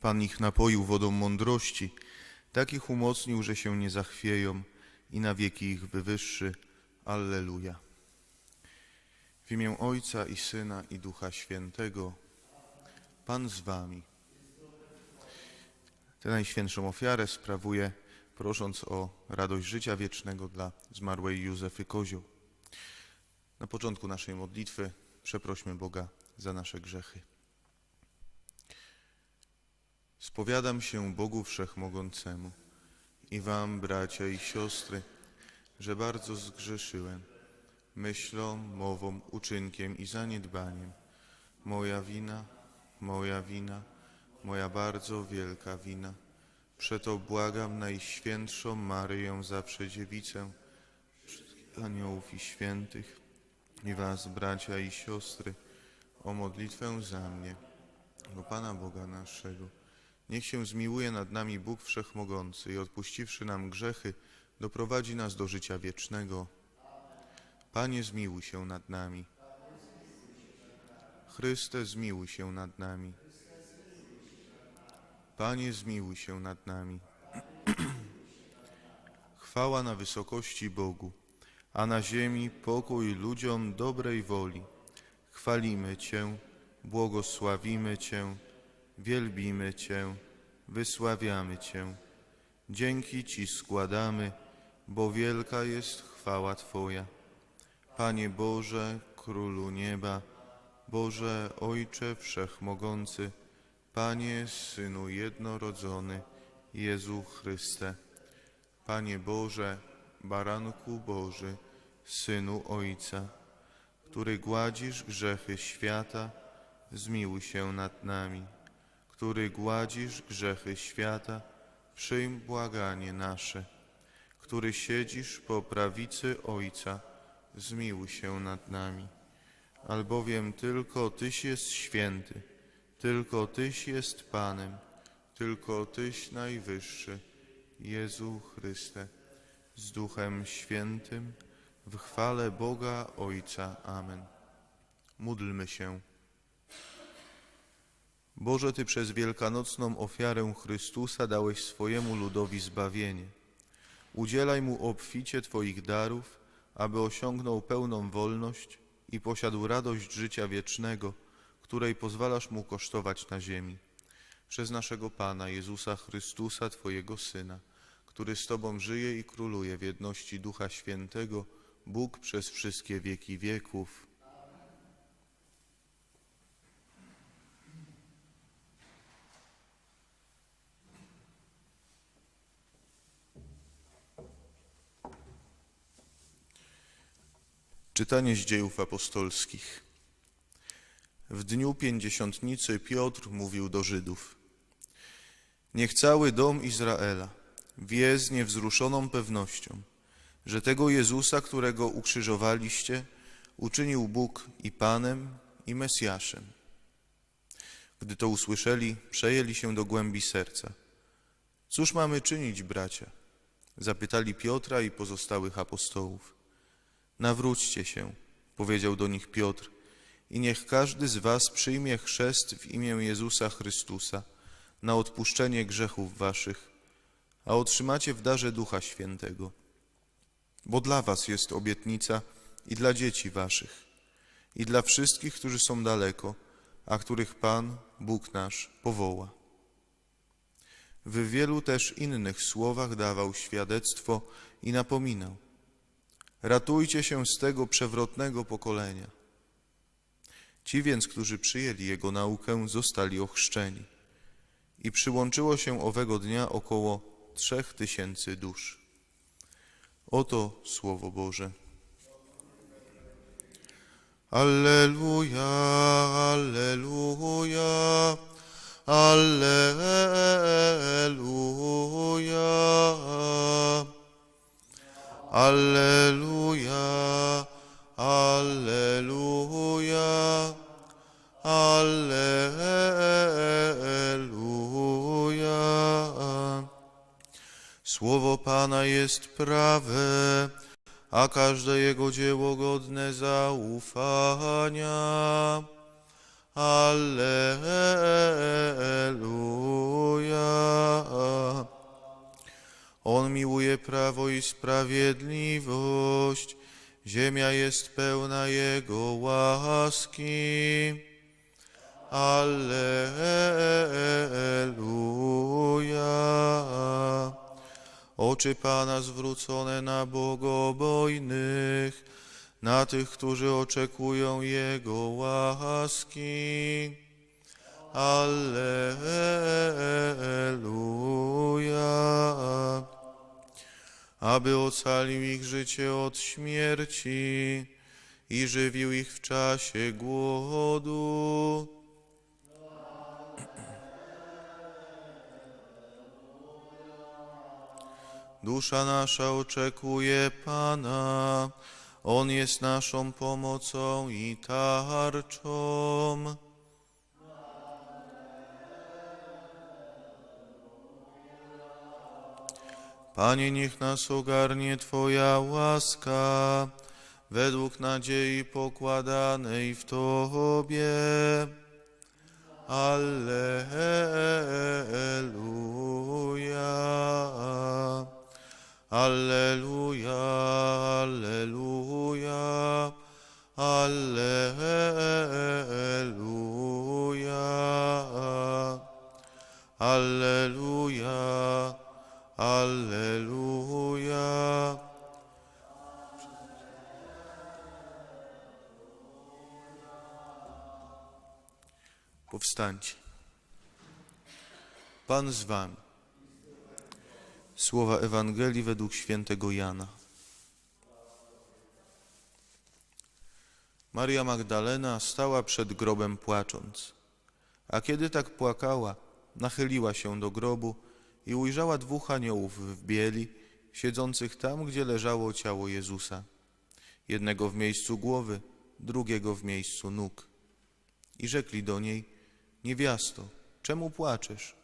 Pan ich napoił wodą mądrości, tak ich umocnił, że się nie zachwieją i na wieki ich wywyższy. Alleluja. W imię Ojca i Syna i Ducha Świętego, Pan z wami. Tę najświętszą ofiarę sprawuję, prosząc o radość życia wiecznego dla zmarłej Józefy Kozioł. Na początku naszej modlitwy przeprośmy Boga za nasze grzechy. Spowiadam się Bogu Wszechmogącemu i wam, bracia i siostry, że bardzo zgrzeszyłem myślą, mową, uczynkiem i zaniedbaniem. Moja wina, moja wina, moja bardzo wielka wina. Przeto błagam Najświętszą Maryję zawsze dziewicę, aniołów i świętych i was, bracia i siostry, o modlitwę za mnie, do Pana Boga naszego. Niech się zmiłuje nad nami Bóg Wszechmogący i odpuściwszy nam grzechy, doprowadzi nas do życia wiecznego. Panie, zmiłuj się nad nami. Chryste, zmiłuj się nad nami. Panie, zmiłuj się nad nami. Chwała na wysokości Bogu, a na ziemi pokój ludziom dobrej woli. Chwalimy Cię, błogosławimy Cię, wielbimy Cię, wysławiamy Cię. Dzięki Ci składamy, bo wielka jest chwała Twoja. Panie Boże, Królu Nieba, Boże Ojcze Wszechmogący, Panie Synu Jednorodzony, Jezu Chryste. Panie Boże, Baranku Boży, Synu Ojca, który gładzisz grzechy świata, zmiłuj się nad nami. Który gładzisz grzechy świata, przyjm błaganie nasze. Który siedzisz po prawicy Ojca, zmiłuj się nad nami. Albowiem tylko Tyś jest święty, tylko Tyś jest Panem, tylko Tyś najwyższy, Jezu Chryste, z Duchem Świętym, w chwale Boga Ojca. Amen. Módlmy się. Boże, Ty przez wielkanocną ofiarę Chrystusa dałeś swojemu ludowi zbawienie. Udzielaj mu obficie Twoich darów, aby osiągnął pełną wolność i posiadł radość życia wiecznego, której pozwalasz mu kosztować na ziemi. Przez naszego Pana Jezusa Chrystusa, Twojego Syna, który z Tobą żyje i króluje w jedności Ducha Świętego, Bóg przez wszystkie wieki wieków. Czytanie z dziejów apostolskich. W dniu pięćdziesiątnicy Piotr mówił do Żydów: Niech cały dom Izraela wie z niewzruszoną pewnością, że tego Jezusa, którego ukrzyżowaliście, uczynił Bóg i Panem, i Mesjaszem. Gdy to usłyszeli, przejęli się do głębi serca. Cóż mamy czynić, bracia? Zapytali Piotra i pozostałych apostołów. Nawróćcie się, powiedział do nich Piotr, i niech każdy z was przyjmie chrzest w imię Jezusa Chrystusa na odpuszczenie grzechów waszych, a otrzymacie w darze Ducha Świętego. Bo dla was jest obietnica i dla dzieci waszych, i dla wszystkich, którzy są daleko, a których Pan, Bóg nasz, powoła. W wielu też innych słowach dawał świadectwo i napominał. Ratujcie się z tego przewrotnego pokolenia. Ci więc, którzy przyjęli Jego naukę, zostali ochrzczeni. I przyłączyło się owego dnia około trzech tysięcy dusz. Oto Słowo Boże. Alleluja, Alleluja, Alleluja. Alleluja, Alleluja, Alleluja. Słowo Pana jest prawe, a każde Jego dzieło godne zaufania. Alleluja. On miłuje prawo i sprawiedliwość, ziemia jest pełna Jego łaski. Alleluja. Oczy Pana zwrócone na bogobojnych, na tych, którzy oczekują Jego łaski. Alleluja. Aby ocalił ich życie od śmierci i żywił ich w czasie głodu. Dusza nasza oczekuje Pana, On jest naszą pomocą i tarczą. Panie, niech nas ogarnie Twoja łaska, według nadziei pokładanej w Tobie. Alleluja. Alleluja, Powstańcie. Pan z wami. Słowa Ewangelii według świętego Jana. Maria Magdalena stała przed grobem płacząc. A kiedy tak płakała, nachyliła się do grobu i ujrzała dwóch aniołów w bieli, siedzących tam, gdzie leżało ciało Jezusa. Jednego w miejscu głowy, drugiego w miejscu nóg. I rzekli do niej, niewiasto, czemu płaczesz?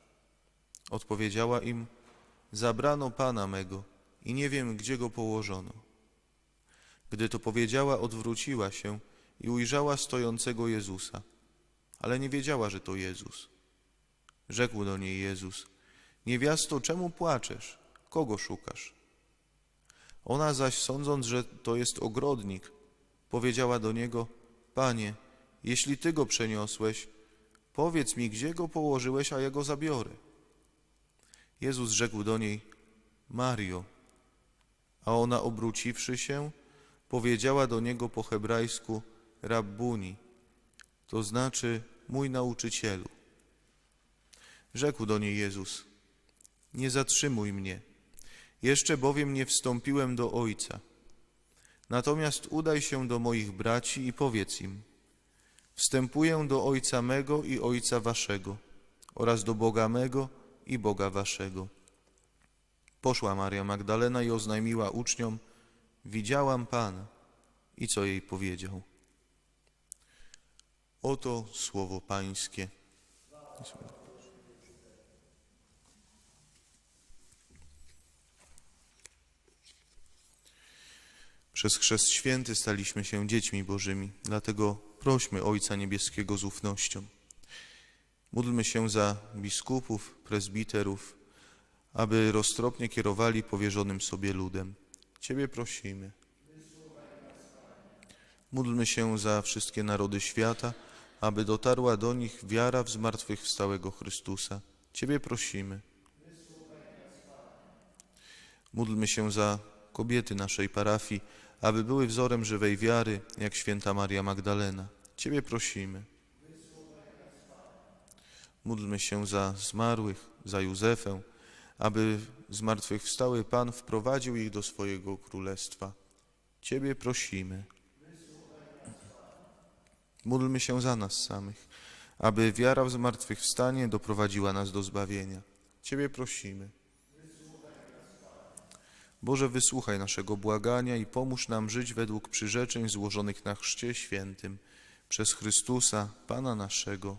Odpowiedziała im, Zabrano Pana mego i nie wiem, gdzie go położono. Gdy to powiedziała, odwróciła się i ujrzała stojącego Jezusa, ale nie wiedziała, że to Jezus. Rzekł do niej Jezus, niewiasto, czemu płaczesz? Kogo szukasz? Ona zaś, sądząc, że to jest ogrodnik, powiedziała do niego, Panie, jeśli Ty go przeniosłeś, powiedz mi, gdzie go położyłeś, a ja go zabiorę. Jezus rzekł do niej, Mario. A ona obróciwszy się, powiedziała do niego po hebrajsku, Rabbuni, to znaczy mój nauczycielu. Rzekł do niej Jezus, nie zatrzymuj mnie, jeszcze bowiem nie wstąpiłem do Ojca. Natomiast udaj się do moich braci i powiedz im, wstępuję do Ojca mego i Ojca waszego oraz do Boga mego i Boga waszego. Poszła Maria Magdalena i oznajmiła uczniom, widziałam Pana i co jej powiedział. Oto słowo Pańskie. Przez chrzest święty staliśmy się dziećmi Bożymi, dlatego prośmy Ojca Niebieskiego z ufnością. Módlmy się za biskupów, prezbiterów, aby roztropnie kierowali powierzonym sobie ludem. Ciebie prosimy. Módlmy się za wszystkie narody świata, aby dotarła do nich wiara w zmartwychwstałego Chrystusa. Ciebie prosimy. Módlmy się za kobiety naszej parafii, aby były wzorem żywej wiary, jak święta Maria Magdalena. Ciebie prosimy. Módlmy się za zmarłych, za Józefę, aby zmartwychwstały Pan wprowadził ich do swojego królestwa. Ciebie prosimy. Módlmy się za nas samych, aby wiara w zmartwychwstanie doprowadziła nas do zbawienia. Ciebie prosimy. Boże, wysłuchaj naszego błagania i pomóż nam żyć według przyrzeczeń złożonych na Chrzcie Świętym przez Chrystusa, Pana naszego.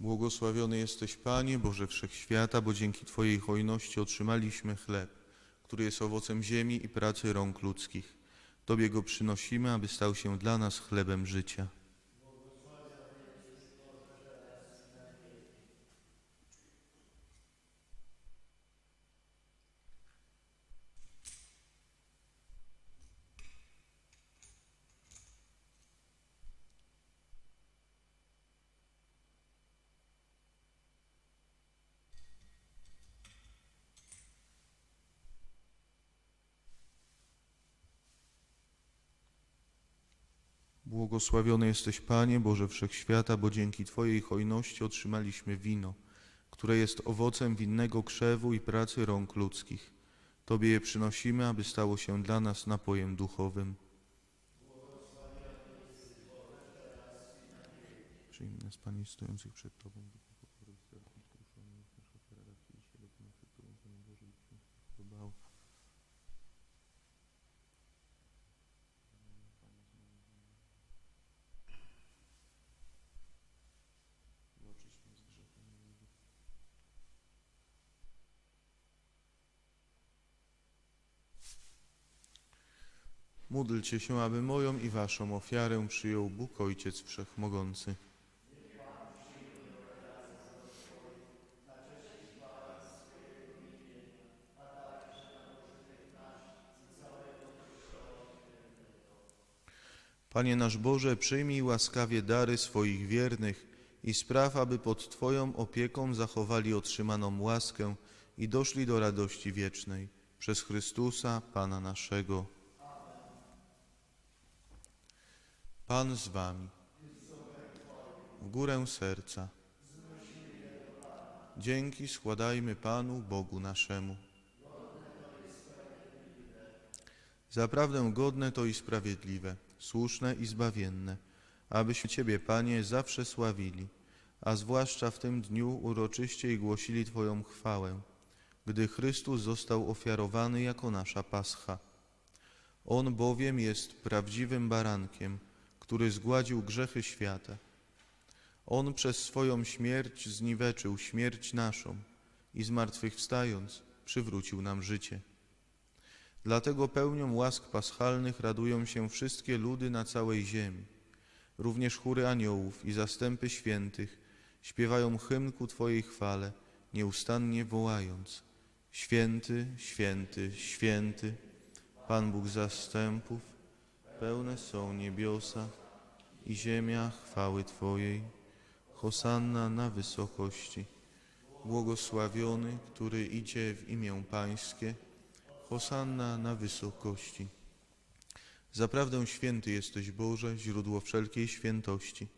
Błogosławiony jesteś, Panie Boże Wszechświata, bo dzięki Twojej hojności otrzymaliśmy chleb, który jest owocem ziemi i pracy rąk ludzkich. Tobie go przynosimy, aby stał się dla nas chlebem życia. Błogosławiony jesteś, Panie Boże Wszechświata, bo dzięki Twojej hojności otrzymaliśmy wino, które jest owocem winnego krzewu i pracy rąk ludzkich. Tobie je przynosimy, aby stało się dla nas napojem duchowym. Przyjmij nas, Panie, stojących przed Tobą. duchu pokory i serc skruszony, niech nasza ofiara raz Ci dzisiaj dokona przed Tobą, Panie Boże, by Ci się podobało. Oczyść mnie z grzechu mojego. Módlcie się, aby moją i waszą ofiarę przyjął Bóg Ojciec Wszechmogący. Panie nasz Boże, przyjmij łaskawie dary swoich wiernych i spraw, aby pod Twoją opieką zachowali otrzymaną łaskę i doszli do radości wiecznej. Przez Chrystusa, Pana naszego. Pan z Wami. W górę serca. Dzięki składajmy Panu, Bogu naszemu. Zaprawdę godne to i sprawiedliwe, słuszne i zbawienne, abyśmy Ciebie, Panie, zawsze sławili, a zwłaszcza w tym dniu uroczyście i głosili Twoją chwałę, gdy Chrystus został ofiarowany jako nasza pascha. On bowiem jest prawdziwym barankiem, który zgładził grzechy świata. On przez swoją śmierć zniweczył śmierć naszą i zmartwychwstając przywrócił nam życie. Dlatego pełnią łask paschalnych radują się wszystkie ludy na całej ziemi. Również chóry aniołów i zastępy świętych śpiewają hymn ku Twojej chwale, nieustannie wołając Święty, święty, święty, Pan Bóg zastępów, pełne są niebiosa i ziemia chwały Twojej. Hosanna na wysokości. Błogosławiony, który idzie w imię Pańskie. Hosanna na wysokości. Zaprawdę święty jesteś Boże, źródło wszelkiej świętości.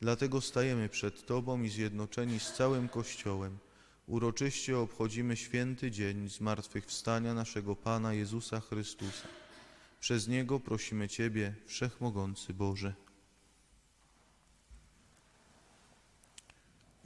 Dlatego stajemy przed Tobą i zjednoczeni z całym Kościołem. Uroczyście obchodzimy święty dzień zmartwychwstania naszego Pana Jezusa Chrystusa. Przez Niego prosimy Ciebie, Wszechmogący Boże.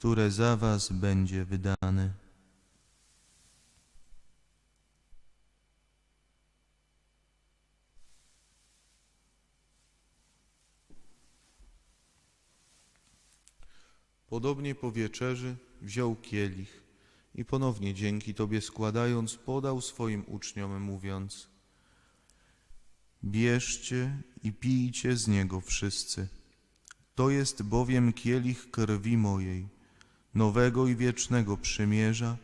które za Was będzie wydane. Podobnie po wieczerzy wziął kielich i ponownie dzięki Tobie składając podał swoim uczniom, mówiąc Bierzcie i pijcie z niego wszyscy. To jest bowiem kielich krwi mojej, nowego i wiecznego przymierza,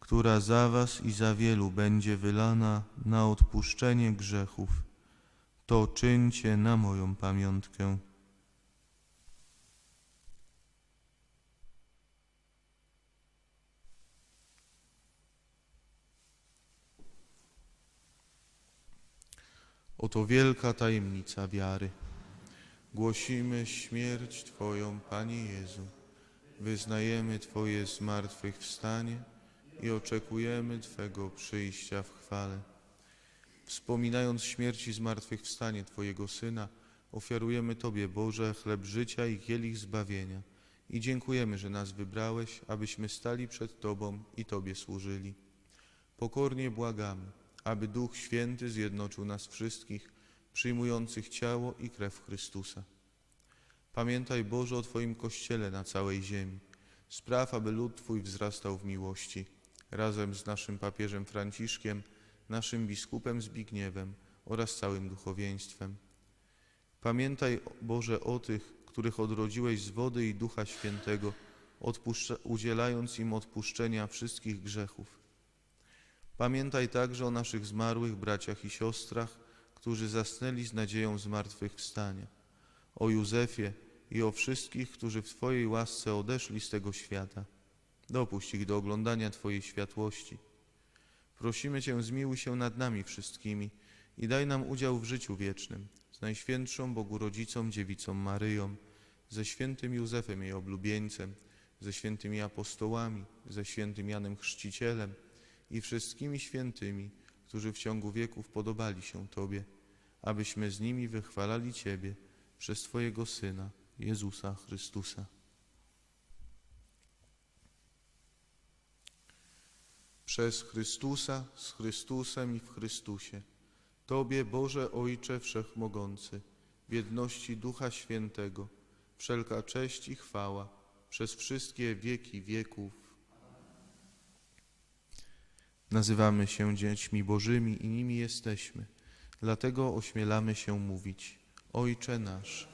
która za was i za wielu będzie wylana na odpuszczenie grzechów. To czyńcie na moją pamiątkę. Oto wielka tajemnica wiary. Głosimy śmierć Twoją, Panie Jezu, wyznajemy Twoje zmartwychwstanie i oczekujemy Twego przyjścia w chwale. Wspominając śmierć i zmartwychwstanie Twojego Syna, ofiarujemy Tobie, Boże, chleb życia i kielich zbawienia i dziękujemy, że nas wybrałeś, abyśmy stali przed Tobą i Tobie służyli. Pokornie błagamy, aby Duch Święty zjednoczył nas wszystkich, przyjmujących ciało i krew Chrystusa. Pamiętaj, Boże, o Twoim Kościele na całej ziemi. Spraw, aby lud Twój wzrastał w miłości. Razem z naszym papieżem Franciszkiem, naszym biskupem Zbigniewem oraz całym duchowieństwem. Pamiętaj, Boże, o tych, których odrodziłeś z wody i Ducha Świętego, udzielając im odpuszczenia wszystkich grzechów. Pamiętaj także o naszych zmarłych braciach i siostrach, którzy zasnęli z nadzieją zmartwychwstania, o Józefie i o wszystkich, którzy w Twojej łasce odeszli z tego świata. Dopuść ich do oglądania Twojej światłości. Prosimy Cię, zmiłuj się nad nami wszystkimi i daj nam udział w życiu wiecznym z Najświętszą Bogu Rodzicą Dziewicą Maryją, ze świętym Józefem jej oblubieńcem, ze świętymi apostołami, ze świętym Janem Chrzcicielem i wszystkimi świętymi, którzy w ciągu wieków podobali się Tobie, abyśmy z nimi wychwalali Ciebie przez Twojego Syna, Jezusa Chrystusa. Przez Chrystusa, z Chrystusem i w Chrystusie. Tobie, Boże Ojcze Wszechmogący, w jedności Ducha Świętego, wszelka cześć i chwała przez wszystkie wieki wieków. Nazywamy się dziećmi Bożymi i nimi jesteśmy. Dlatego ośmielamy się mówić: Ojcze nasz,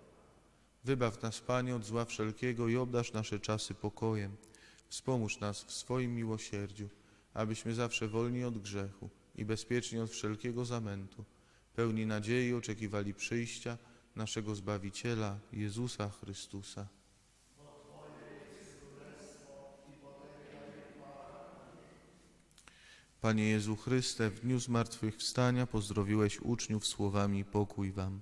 Wybaw nas, Panie, od zła wszelkiego i obdarz nasze czasy pokojem. Wspomóż nas w swoim miłosierdziu, abyśmy zawsze wolni od grzechu i bezpieczni od wszelkiego zamętu, pełni nadziei oczekiwali przyjścia naszego Zbawiciela, Jezusa Chrystusa. Panie Jezu Chryste, w dniu zmartwychwstania pozdrowiłeś uczniów słowami pokój wam.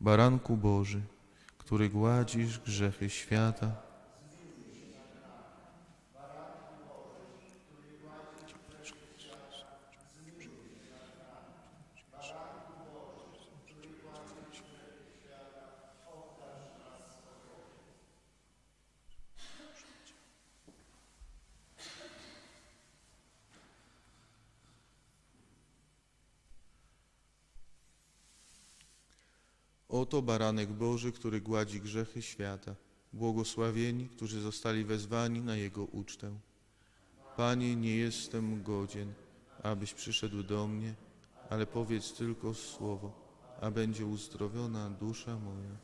Baranku Boży, który gładzisz grzechy świata, Oto baranek Boży, który gładzi grzechy świata. Błogosławieni, którzy zostali wezwani na Jego ucztę. Panie, nie jestem godzien, abyś przyszedł do mnie, ale powiedz tylko słowo, a będzie uzdrowiona dusza moja.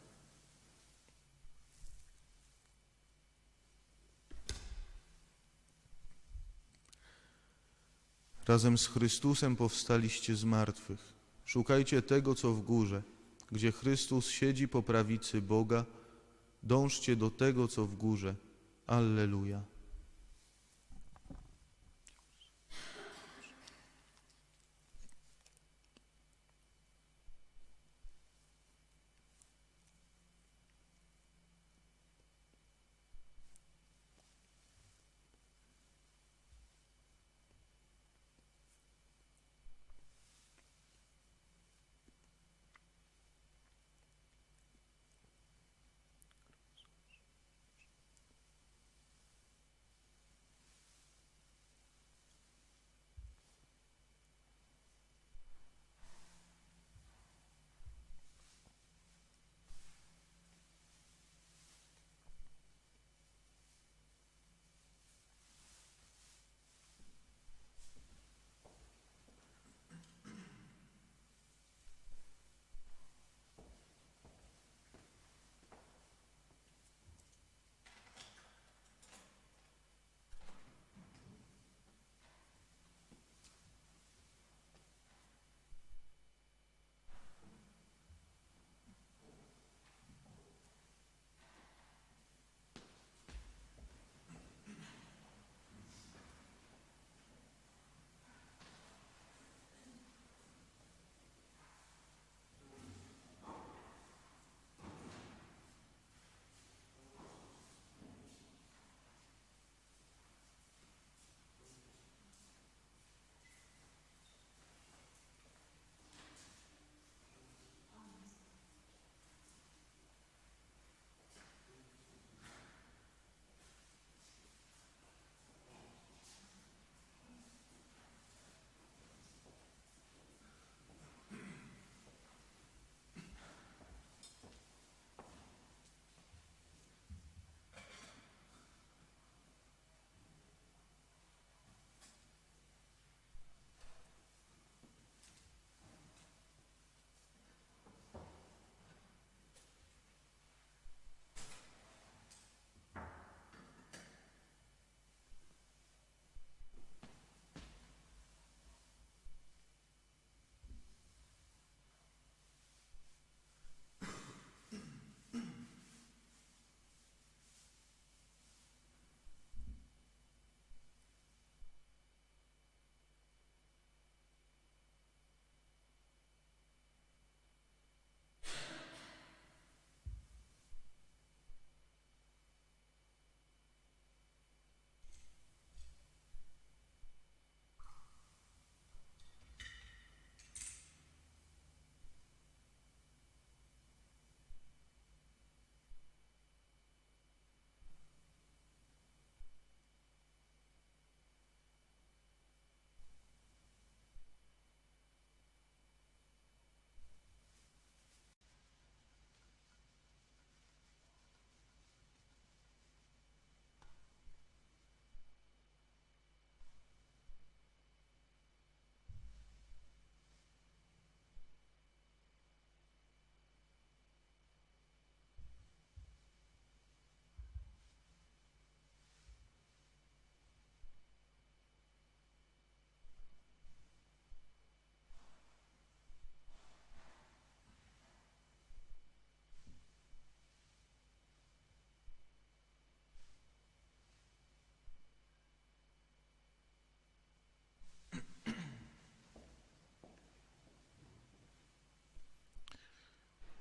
Razem z Chrystusem powstaliście z martwych. Szukajcie tego, co w górze, gdzie Chrystus siedzi po prawicy Boga. Dążcie do tego, co w górze. Alleluja.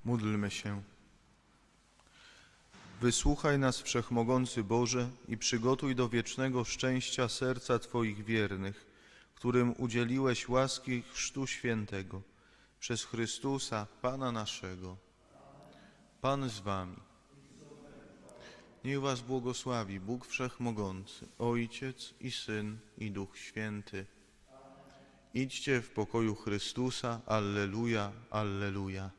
Módlmy się. Wysłuchaj nas, Wszechmogący Boże, i przygotuj do wiecznego szczęścia serca Twoich wiernych, którym udzieliłeś łaski Chrztu Świętego, przez Chrystusa, Pana naszego. Pan z Wami. Niech Was błogosławi Bóg Wszechmogący, Ojciec i Syn i Duch Święty. Idźcie w pokoju Chrystusa. Alleluja, Alleluja.